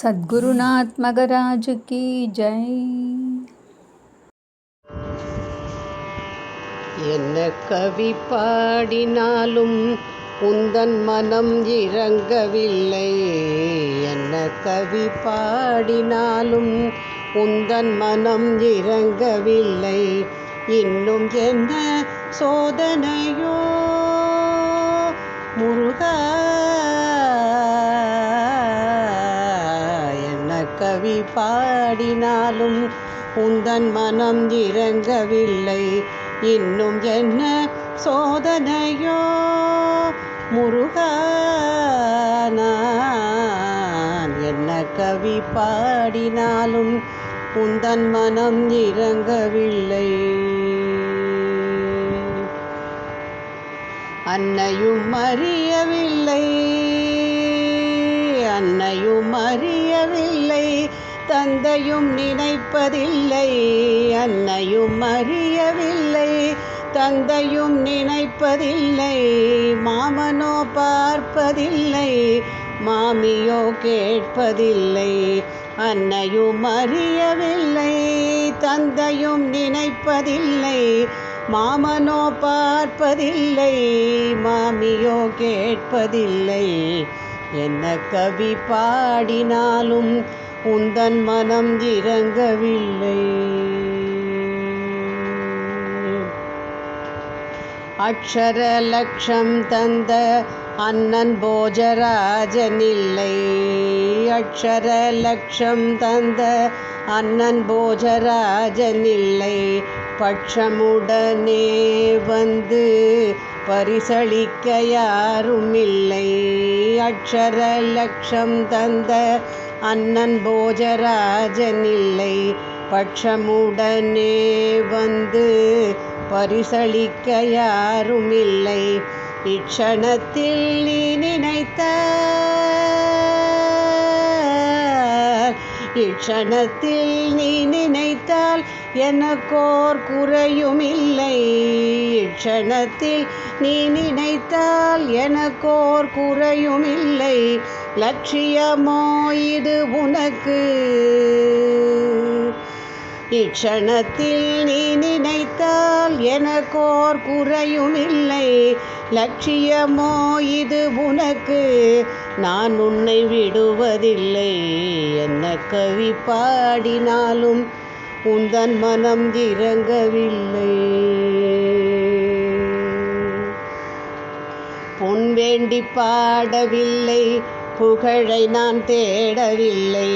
சத்குருநாத் மகராஜு கி ஜெய். என்ன கவி பாடினாலும் உந்தன் மனம் இறங்கவில்லை. என்ன கவி பாடினாலும் உந்தன் மனம் இறங்கவில்லை. இன்னும் என்ன சோதனையோ? முருகா பாடினாலும் உந்தன் மனம் இறங்கவில்லை. இன்னும் என்ன சோதனையோ? முருகா என்ன கவி பாடினாலும் உந்தன் மனம் இறங்கவில்லை. அன்னையும் அறியவில்லை அன்னையும் அறியவில்லை. தந்தையும் நினைப்பதில்லை அன்னையும் அறியவில்லை. தந்தையும் நினைப்பதில்லை மாமனோ பார்ப்பதில்லை மாமியோ கேட்பதில்லை. அன்னையும் அறியவில்லை தந்தையும் நினைப்பதில்லை மாமனோ பார்ப்பதில்லை மாமியோ கேட்பதில்லை. என்ன கவி பாடினாலும் உந்தன் மனம் இறங்கவில்லை. அக்ஷர லட்சம் தந்த அண்ணன் போஜராஜனில்லை. அக்ஷர லட்சம் தந்த அண்ணன் போஜராஜனில்லை. பட்சமுடனே வந்து பரிசளிக்க யாருமில்லை அக்ஷர லட்சம் தந்த அண்ணன் போஜராஜனில்லை. பட்சமுடனே வந்து பரிசளிக்க யாருமில்லை இக்ஷணத்தில் நீ நினைத்த இக்ஷணத்தில் நீ நினைத்தால் எனக்கோர் குறையும் இல்லை நீ நினைத்தால் எனக்கோர் குறையுமில்லை. லட்சியமோ இது உனக்கு. இக்ஷணத்தில் நீ நினைத்தால் எனக்கோர் குறையுமில்லை. லட்சியமோ இது உனக்கு. நான் உன்னை விடுவதில்லை. என்ன கவி பாடினாலும் உந்தன் மனம் இறங்கவில்லை பொன் வேண்டி பாடவில்லை புகழை நான் தேடவில்லை.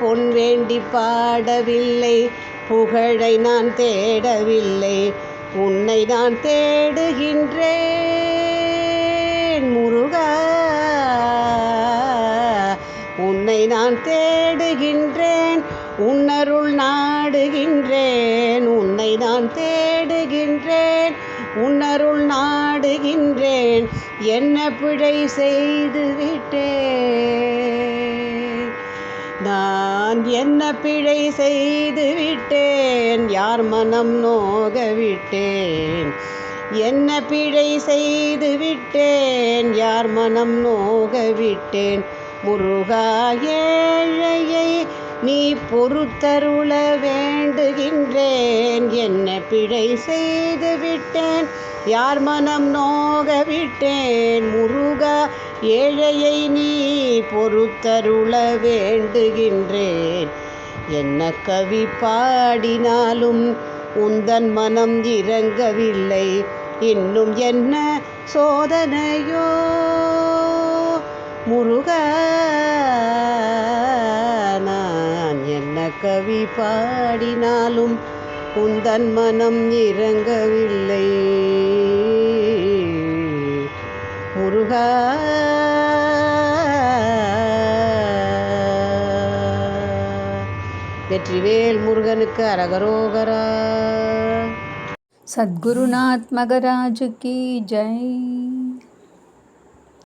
பொன் வேண்டி பாடவில்லை புகழை நான் தேடவில்லை. உன்னை நான் தேடுகின்றேன் முருகா. உன்னை நான் தேடுகின்றேன். உன்னருள் நாடுகின்றேன் உன்னை நான் தேடுகின்றேன். உன்னருள் நாடுகின்றேன் என்ன பிழை செய்து விட்டேன். நான் என்ன பிழை செய்து விட்டேன் யார் மனம் நோக விட்டேன். என்ன பிழை செய்து விட்டேன் யார் மனம் நோக விட்டேன். முருகா ஏழையை நீ பொறுத்தருள வேண்டுகின்றேன். என்ன பிழை செய்து விட்டேன்? யார் மனம் நோக விட்டேன்? முருகா ஏழையை நீ பொறுத்தருள வேண்டுகின்றேன். என்ன கவி பாடினாலும் உந்தன் மனம் இறங்கவில்லை. இன்னும் என்ன சோதனையோ? முருகா கவி பாடினாலும் உந்தன் மனம் இறங்கவில்லை. முருகா வெற்றிவேல் முருகனுக்கு அரகரோகரா. சத்குருநாத் மகராஜு கி ஜெய்.